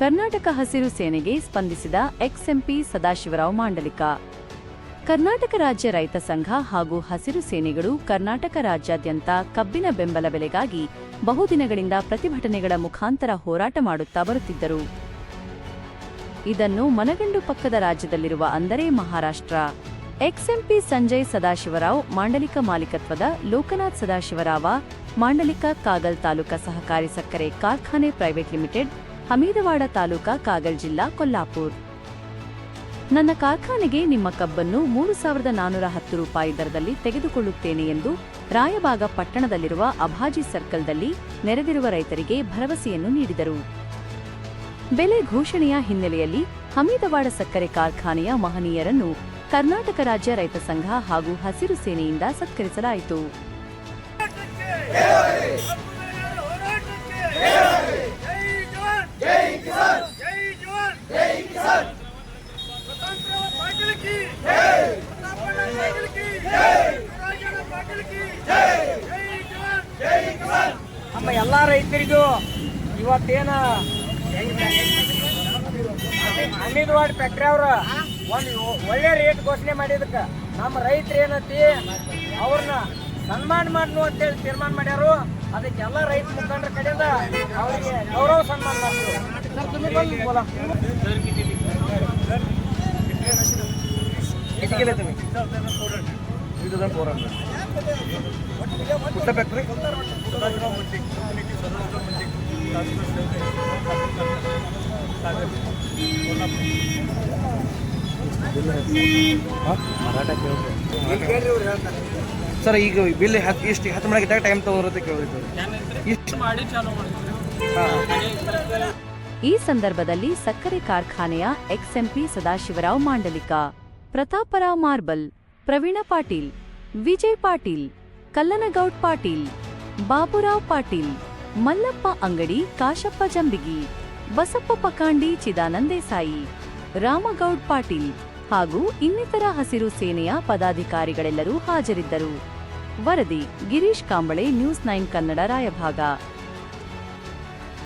ಕರ್ನಾಟಕ ಹಸಿರು ಸೇನೆಗೆ ಸ್ಪಂದಿಸಿದ ಎಕ್ಸ್ಎಂಪಿ ಸದಾಶಿವರಾವ್ ಮಾಂಡಲಿಕ. ಕರ್ನಾಟಕ ರಾಜ್ಯ ರೈತ ಸಂಘ ಹಾಗೂ ಹಸಿರು ಸೇನೆಗಳು ಕರ್ನಾಟಕ ರಾಜ್ಯಾದ್ಯಂತ ಕಬ್ಬಿನ ಬೆಂಬಲ ಬೆಲೆಗಾಗಿ ಬಹುದಿನಗಳಿಂದ ಪ್ರತಿಭಟನೆಗಳ ಮುಖಾಂತರ ಹೋರಾಟ ಮಾಡುತ್ತಾ ಬರುತ್ತಿದ್ದರು. ಇದನ್ನು ಮನಗಂಡು ಪಕ್ಕದ ರಾಜ್ಯದಲ್ಲಿರುವ ಅಂದರೆ ಮಹಾರಾಷ್ಟ್ರ. ಎಕ್ಸ್ಎಂಪಿ ಸಂಜಯ್ ಸದಾಶಿವರಾವ್ ಮಾಂಡಲಿಕ ಮಾಲೀಕತ್ವದ ಲೋಕನಾಥ್ ಸದಾಶಿವರಾವ, ಮಾಂಡಲಿಕ ಕಾಗಲ್ ತಾಲೂಕಾ ಸಹಕಾರಿ ಸಕ್ಕರೆ ಕಾರ್ಖಾನೆ ಪ್ರೈವೇಟ್ ಲಿಮಿಟೆಡ್ ಹಮೀದವಾಡ ತಾಲೂಕಾ ಕಾಗಲ್ ಜಿಲ್ಲಾ ಕೊಲ್ಲಾಪುರ್. ನನ್ನ ಕಾರ್ಖಾನೆಗೆ ನಿಮ್ಮ ಕಬ್ಬನ್ನು ಮೂರು ಸಾವಿರದ ನಾನೂರ ಹತ್ತು ರೂಪಾಯಿ ದರದಲ್ಲಿ ತೆಗೆದುಕೊಳ್ಳುತ್ತೇನೆ ಎಂದು ರಾಯಬಾಗ ಪಟ್ಟಣದಲ್ಲಿರುವ ಅಭಾಜಿ ಸರ್ಕಲ್ದಲ್ಲಿ ನೆರೆದಿರುವ ರೈತರಿಗೆ ಭರವಸೆಯನ್ನು ನೀಡಿದರು. ಬೆಲೆ ಘೋಷಣೆಯ ಹಿನ್ನೆಲೆಯಲ್ಲಿ ಹಮೀದವಾಡ ಸಕ್ಕರೆ ಕಾರ್ಖಾನೆಯ ಮಹನೀಯರನ್ನು ಕರ್ನಾಟಕ ರಾಜ್ಯ ರೈತ ಸಂಘ ಹಾಗೂ ಹಸಿರು ಸೇನೆಯಿಂದ ಸತ್ಕರಿಸಲಾಯಿತು. ನಮ್ಮ ಎಲ್ಲ ರೈತರಿಗೂ ಇವತ್ತೇನ ವಾಡ್ ಫ್ಯಾಕ್ಟ್ರಿ ಅವ್ರ ಒಂದು ಒಳ್ಳೆ ರೇಟ್ ಘೋಷಣೆ ಮಾಡಿದಕ್ಕೆ ನಮ್ಮ ರೈತರು ಏನತಿ ಅವ್ರನ್ನ ಸನ್ಮಾನ ಮಾಡ್ನು ಅಂತೇಳಿ ತೀರ್ಮಾನ ಮಾಡ್ಯಾರು. ಅದಕ್ಕೆ ಎಲ್ಲ ರೈತ ಮುಖಂಡರ ಕಡೆಯಿಂದ ಅವರಿಗೆ ಗೌರವ ಸನ್ಮಾನ ಮಾಡ್ತೀವಿ. ತ್ರೀ ತೌಸಂಡ್ ಫೋರ್ ಹಂಡ್ರೆಡ್ ಪುಟ್ಟ ಫ್ಯಾಕ್ಟ್ರಿ ಸರ್, ಈಗ ಬಿಲ್ ಹತ್ತು ಇಷ್ಟು ಹತ್ತು ಮಣಿಗೆ ಟೈಮ್ ತಗೋರುತ್ತೆ ಕೇಳಿದ್ರು ಇಷ್ಟು ಮಾಡಿ ಚಾಲು ಹಾಂ. ಈ ಸಂದರ್ಭದಲ್ಲಿ ಸಕ್ಕರೆ ಕಾರ್ಖಾನೆಯ ಎಕ್ಸ್ಎಂಪಿ ಸದಾಶಿವರಾವ್ ಮಾಂಡಲಿಕ, ಪ್ರತಾಪರಾವ್ ಮಾರ್ಬಲ್. ಪ್ರವೀಣ ಪಾಟೀಲ್, ವಿಜಯ್ ಪಾಟೀಲ್, ಕಲ್ಲನಗೌಡ್ ಪಾಟೀಲ್, ಬಾಬುರಾವ್ ಪಾಟೀಲ್, ಮಲ್ಲಪ್ಪ ಅಂಗಡಿ, ಕಾಶಪ್ಪ ಜಂಬಿಗಿ, ಬಸಪ್ಪ ಪಕಾಂಡಿ ಚಿದಾನಂದೇಸಾಯಿ ರಾಮಗೌಡ್ ಪಾಟೀಲ್ ಹಾಗೂ ಇನ್ನಿತರ ಹಸಿರು ಸೇನೆಯ ಪದಾಧಿಕಾರಿಗಳೆಲ್ಲರೂ ಹಾಜರಿದ್ದರು. ವರದಿ ಗಿರೀಶ್ ಕಾಂಬಳೆ, ನ್ಯೂಸ್ ನೈನ್ ಕನ್ನಡ, ರಾಯಭಾಗ.